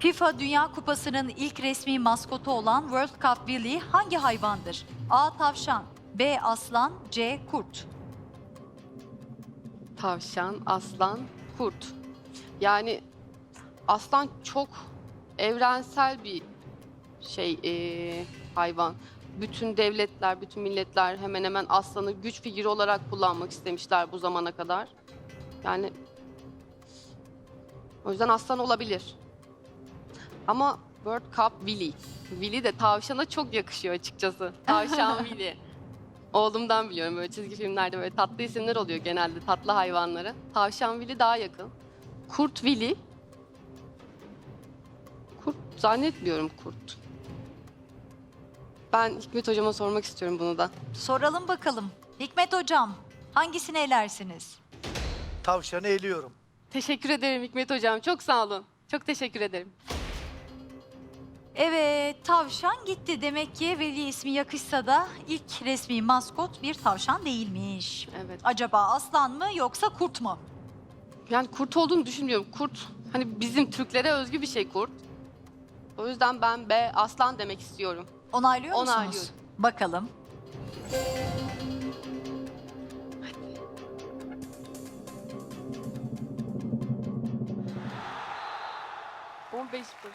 FIFA Dünya Kupası'nın ilk resmi maskotu olan World Cup Willy hangi hayvandır? A. Tavşan B. Aslan C. Kurt Tavşan, aslan, kurt. Yani aslan çok evrensel bir şey eee, hayvan. Bütün devletler, bütün milletler hemen hemen aslanı güç figürü olarak kullanmak istemişler bu zamana kadar. Yani o yüzden aslan olabilir. Ama World Cup Willy. Willy de tavşana çok yakışıyor açıkçası. Tavşan Willy. Oğlumdan biliyorum böyle çizgi filmlerde böyle tatlı isimler oluyor genelde tatlı hayvanları. Tavşan Willy daha yakın. Kurt Willy. Kurt zannetmiyorum kurt. Ben Hikmet hocama sormak istiyorum bunu da. Soralım bakalım. Hikmet Hocam hangisini elersiniz? Tavşanı eliyorum. Teşekkür ederim Hikmet hocam. Çok sağ olun. Çok teşekkür ederim. Evet, tavşan gitti. Demek ki Veli ismi yakışsa da ilk resmi maskot bir tavşan değilmiş. Evet. Acaba aslan mı yoksa kurt mu? Yani kurt olduğunu düşünmüyorum. Kurt hani bizim Türklere özgü bir şey kurt. O yüzden ben B aslan demek istiyorum. Onaylıyor musunuz? Onaylıyorum. Bakalım. Hadi. 15 tur.